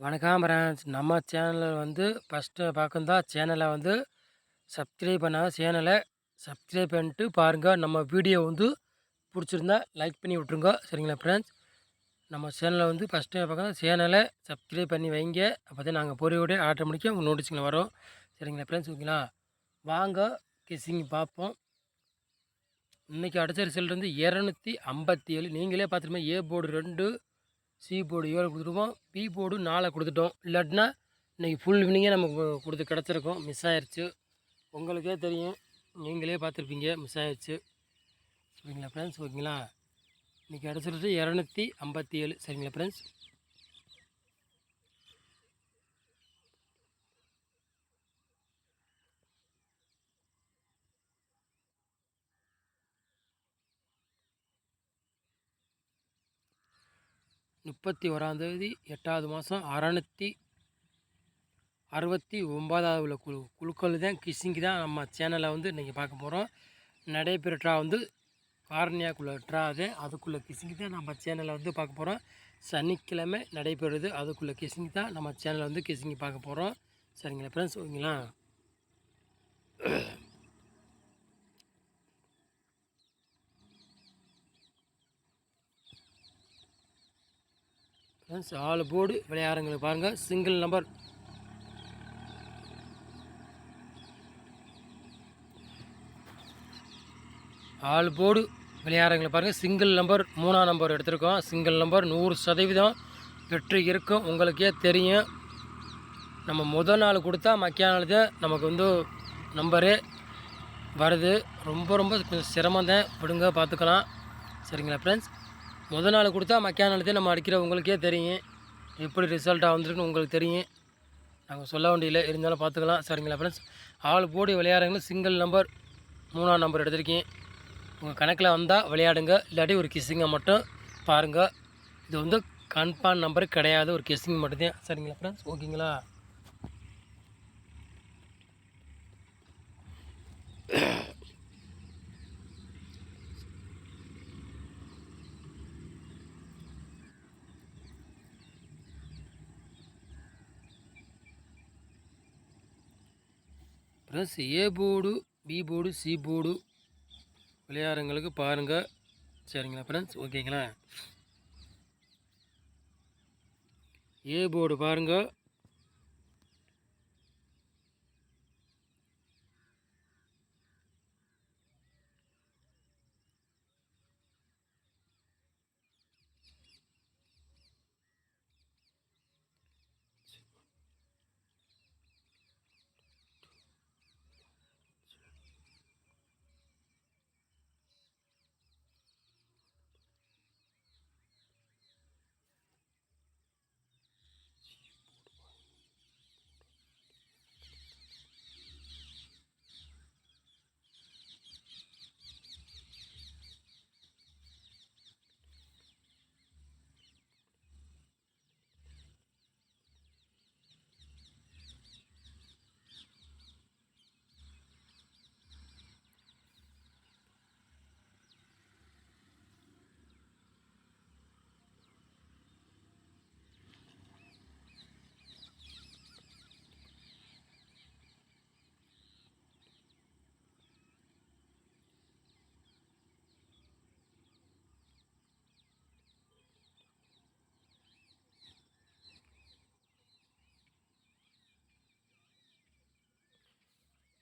வணக்கம் ஃப்ரெண்ட்ஸ் நம்ம சேனலில் வந்து ஃபஸ்ட்டு பார்க்குந்தா சேனலை வந்து சப்ஸ்கிரைப் பண்ணாத சேனலை சப்ஸ்கிரைப் பண்ணிட்டு பாருங்கள் நம்ம வீடியோ வந்து பிடிச்சிருந்தா லைக் பண்ணி விட்ருங்க சரிங்களா ஃப்ரெண்ட்ஸ் நம்ம சேனலை வந்து ஃபஸ்ட்டு பார்க்க சேனலை சப்ஸ்கிரைப் பண்ணி வைங்க. அப்போ தான் நாங்கள் பொறியோடய ஆட்டோமேட்டிக்காக உங்கள் நோட்டிஸ்களை வரோம். சரிங்களா ஃப்ரெண்ட்ஸ் ஓகேங்களா? வாங்க கிசிங் பார்ப்போம். இன்றைக்கி அடித்த ரிசல்ட் வந்து இரநூத்தி ஐம்பத்தி ஏழு நீங்களே பார்த்துருமே ஏ போர்டு ரெண்டு சி போர்டு ஏழு கொடுத்துருக்கோம். பி போர்டு நாலை கொடுத்துட்டோம். இல்லாட்டினா இன்றைக்கி ஃபுல் வினிங்கே நமக்கு கொடுத்து கிடச்சிருக்கோம். மிஸ் ஆயிடுச்சு உங்களுக்கே தெரியும். நீங்களே பார்த்துருப்பீங்க. மிஸ் ஆயிடுச்சு சரிங்களா ஃப்ரெண்ட்ஸ் ஓகேங்களா இன்றைக்கி கிடச்சிருச்சு இரநூத்தி ஐம்பத்தி ஏழு. சரிங்களா ஃப்ரெண்ட்ஸ் முப்பத்தி ஓராந்தேதி எட்டாவது மாதம் அறநூற்றி அறுபத்தி ஒம்பதாவது உள்ள குழு குழுக்கள் தான் கிஷிங்கு தான் நம்ம சேனலை வந்து இன்றைக்கி பார்க்க போகிறோம் நடைபெற ட்ரா வந்து காரணியாக்குள்ள ட்ரா அது அதுக்குள்ளே கிஷிங்கு தான் நம்ம சேனலை வந்து பார்க்க போகிறோம் சனிக்கிழமை நடைபெறுது அதுக்குள்ளே கிஷிங் தான் நம்ம சேனலை வந்து கிஷிங் பார்க்க போகிறோம் சரிங்களா ஃப்ரெண்ட்ஸ் ஓகேங்களா? ஃப்ரெண்ட்ஸ் ஆள் போர்டு விளையாடுறவங்களுக்கு பாருங்கள் சிங்கிள் நம்பர் ஆள் போர்டு விளையாடுறவங்களை பாருங்கள் சிங்கிள் நம்பர் மூணாம் நம்பர் எடுத்திருக்கோம். சிங்கிள் நம்பர் நூறு சதவீதம் வெற்றி இருக்கும். உங்களுக்கே தெரியும். நம்ம முதல் நாள் கொடுத்தா மக்கிய நாள் நமக்கு வந்து நம்பரு வருது. ரொம்ப ரொம்ப கொஞ்சம் சிரமம் தான். விடுங்க பார்த்துக்கலாம். சரிங்களா ஃப்ரெண்ட்ஸ் முத நாள் கொடுத்தா மக்கியா நாள் நம்ம அடிக்கிற உங்களுக்கே தெரியும். எப்படி ரிசல்ட்டாக வந்திருக்குன்னு உங்களுக்கு தெரியும். நாங்கள் சொல்ல வேண்டியதில்லை. இருந்தாலும் பார்த்துக்கலாம். சரிங்களா ஃப்ரெண்ட்ஸ் ஆள் போடி விளையாடுறவங்களும் சிங்கிள் நம்பர் மூணாம் நம்பர் எடுத்திருக்கேன் உங்கள் கணக்கில் வந்தால் விளையாடுங்க. இல்லாட்டி ஒரு கிஸ்ஸிங்கை மட்டும் பாருங்கள் இது வந்து கன்ஃபார்ம் நம்பர் கிடையாது. ஒரு கிஸ்ஸிங் மட்டும்தான். சரிங்களா ஃப்ரெண்ட்ஸ் ஓகேங்களா plus A board B board C board விளையாடுறவங்களுக்கு பாருங்கள் சரிங்களா ஃப்ரெண்ட்ஸ் ஓகேங்களா ஏ போர்டு பாருங்கள்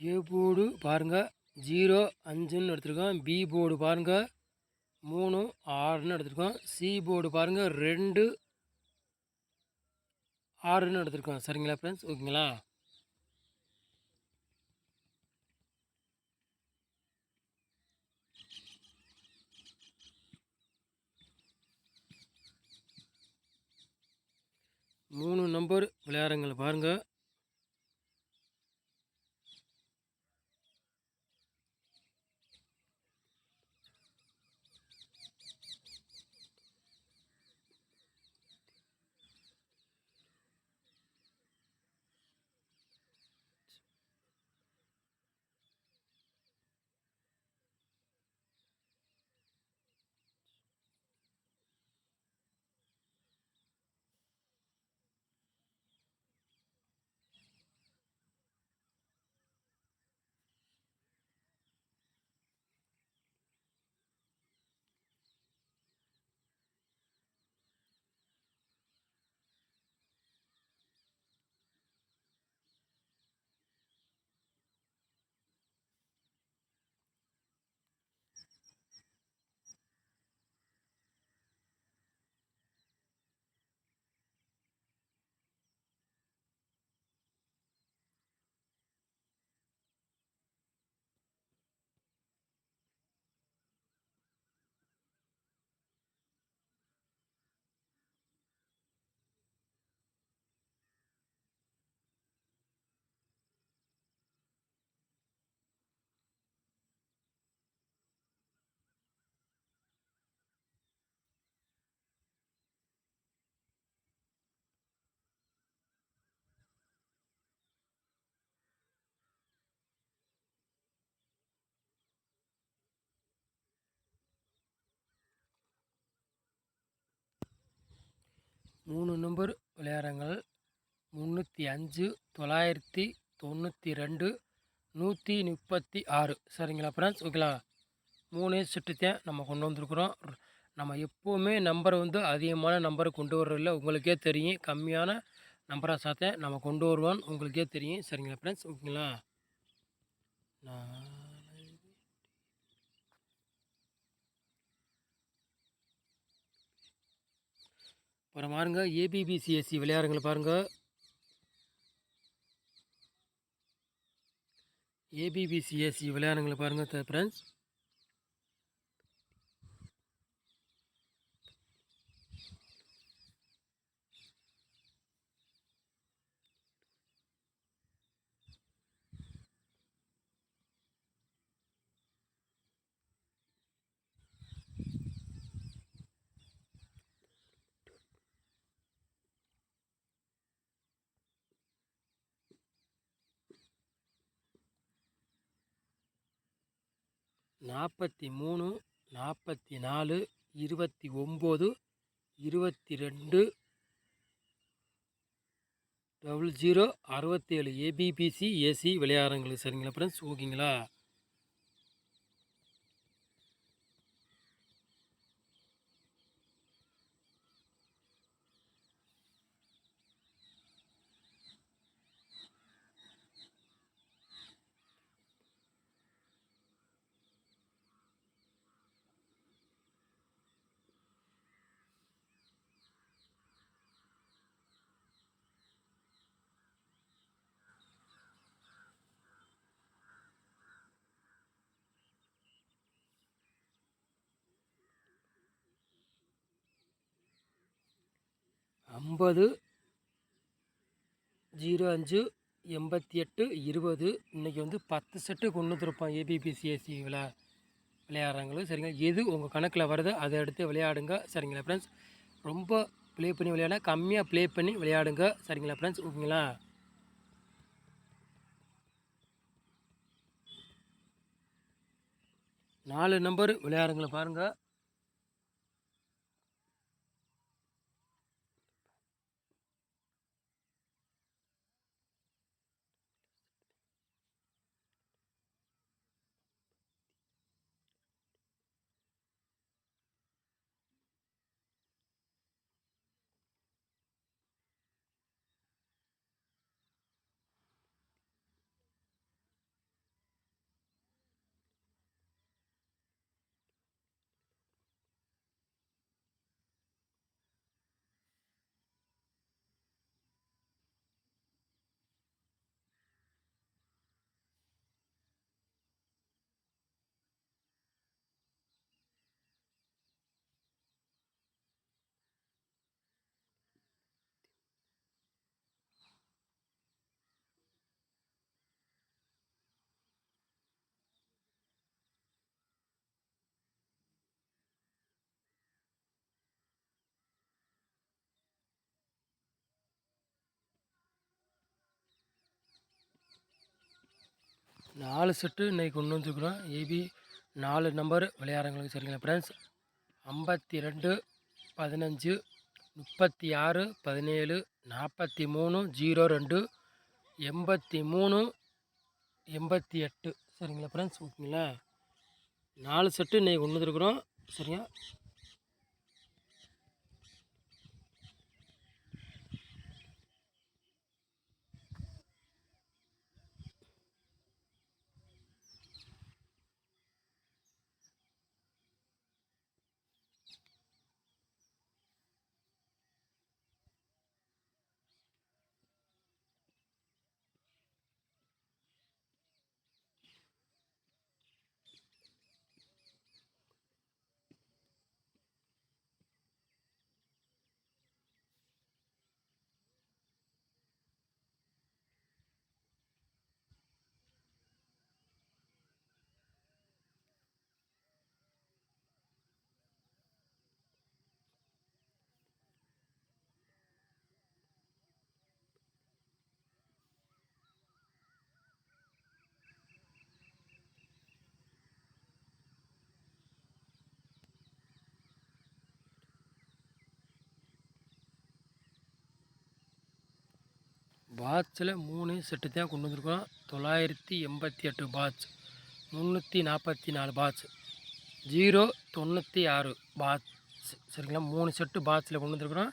ஏ போர்டு பாருங்கள் ஜீரோ அஞ்சுன்னு எடுத்துருக்கோம். பி போர்டு பாருங்கள் மூணு ஆறுன்னு எடுத்துருக்கோம். சி போர்டு பாருங்கள் ரெண்டு ஆறுன்னு எடுத்துருக்கோம். சரிங்களா ஃப்ரெண்ட்ஸ் ஓகேங்களா? மூணு நம்பர் விளையாடுங்கள் பாருங்கள் மூணு நம்பர் விளையாடுறங்கள் முந்நூற்றி அஞ்சு தொள்ளாயிரத்தி தொண்ணூற்றி ரெண்டு நூற்றி முப்பத்தி ஆறு. சரிங்களா ஃப்ரெண்ட்ஸ் ஓகேங்களா மூணு சுட்டுத்தேன். நம்ம கொண்டு வந்திருக்குறோம். நம்ம எப்போவுமே நம்பரை வந்து அதிகமான நம்பரை கொண்டு வர்றதில்ல. உங்களுக்கே தெரியும். கம்மியான நம்பராக சாத்தேன். நம்ம கொண்டு வருவோம் உங்களுக்கே தெரியும். சரிங்களா ஃப்ரெண்ட்ஸ் ஓகேங்களா நான் அப்புறம் பாருங்கள் ஏபிபிசிஎஸ்சி விளையாடுங்களை பாருங்கள் ஏபிபிசிஎஸ்சி விளையாடுங்களை பாருங்கள் ஃப்ரெண்ட்ஸ் நாற்பத்தி மூணு நாற்பத்தி நாலு இருபத்தி ஒம்பது இருபத்தி ரெண்டு டபுள் ஜீரோ அறுபத்தேழு A B B C A C விளையாடுறங்களுக்கு சரிங்களா ஃப்ரெண்ட்ஸ் ஓகேங்களா? ஐம்பது ஜீரோ அஞ்சு எண்பத்தி எட்டு இருபது. இன்றைக்கி வந்து பத்து செட்டு கொண்டு வந்துருப்பான் ஏபிபிசிஎஸ்சி விளா விளையாடுறாங்களோ சரிங்களா? எது உங்கள் கணக்கில் வருதோ அதை எடுத்து விளையாடுங்க. சரிங்களா ஃப்ரெண்ட்ஸ் ரொம்ப ப்ளே பண்ணி விளையாட கம்மியாக ப்ளே பண்ணி விளையாடுங்க. சரிங்களா ஃப்ரெண்ட்ஸ் ஓகேங்களா? நாலு நம்பர் விளையாடுங்களை பாருங்கள் நாலு செட்டு இன்றைக்கி கொண்டு வந்துருக்குறோம். ஏபி நாலு நம்பர் விளையாடுறவங்களுக்கு சரிங்களா ஃப்ரெண்ட்ஸ் ஐம்பத்தி ரெண்டு பதினஞ்சு முப்பத்தி ஆறு பதினேழு நாற்பத்தி மூணு ஜீரோ ரெண்டு எண்பத்தி மூணு எண்பத்தி எட்டு சரிங்களா ஃப்ரெண்ட்ஸ் ஓகேங்களா? நாலு செட்டு இன்றைக்கி கொண்டு வந்துருக்குறோம். சரியா? பாட்சில் மூணு செட்டு தான் கொண்டு வந்திருக்கோம். தொள்ளாயிரத்தி எண்பத்தி எட்டு பாட்ச் முந்நூற்றி நாற்பத்தி நாலு பாட்ச் ஜீரோ தொண்ணூற்றி ஆறு பாட்ச் சரிங்களா? மூணு செட்டு பாட்சில் கொண்டு வந்திருக்கிறோம்.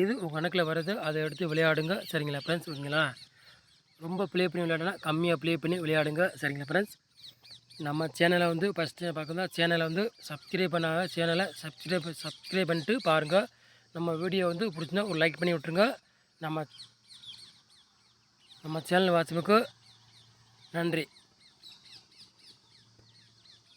இது உங்கள் கணக்கில் வருது. அதை எடுத்து விளையாடுங்க. சரிங்களா ஃப்ரெண்ட்ஸ் ஓகேங்களா? ரொம்ப ப்ளே பண்ணி விளையாடனா கம்மியாக ப்ளே பண்ணி விளையாடுங்க. சரிங்களா ஃப்ரெண்ட்ஸ் நம்ம சேனலை வந்து ஃபஸ்ட்டு பார்க்கணும் சேனலை வந்து சப்ஸ்கிரைப் பண்ணாத சேனலை சப்ஸ்கிரைப் சப்ஸ்கிரைப் பண்ணிட்டு பாருங்கள் நம்ம வீடியோ வந்து பிடிச்சினா ஒரு லைக் பண்ணி விட்ருங்க நம்ம நம்ம சேனல் வாட்சுக்கு நன்றி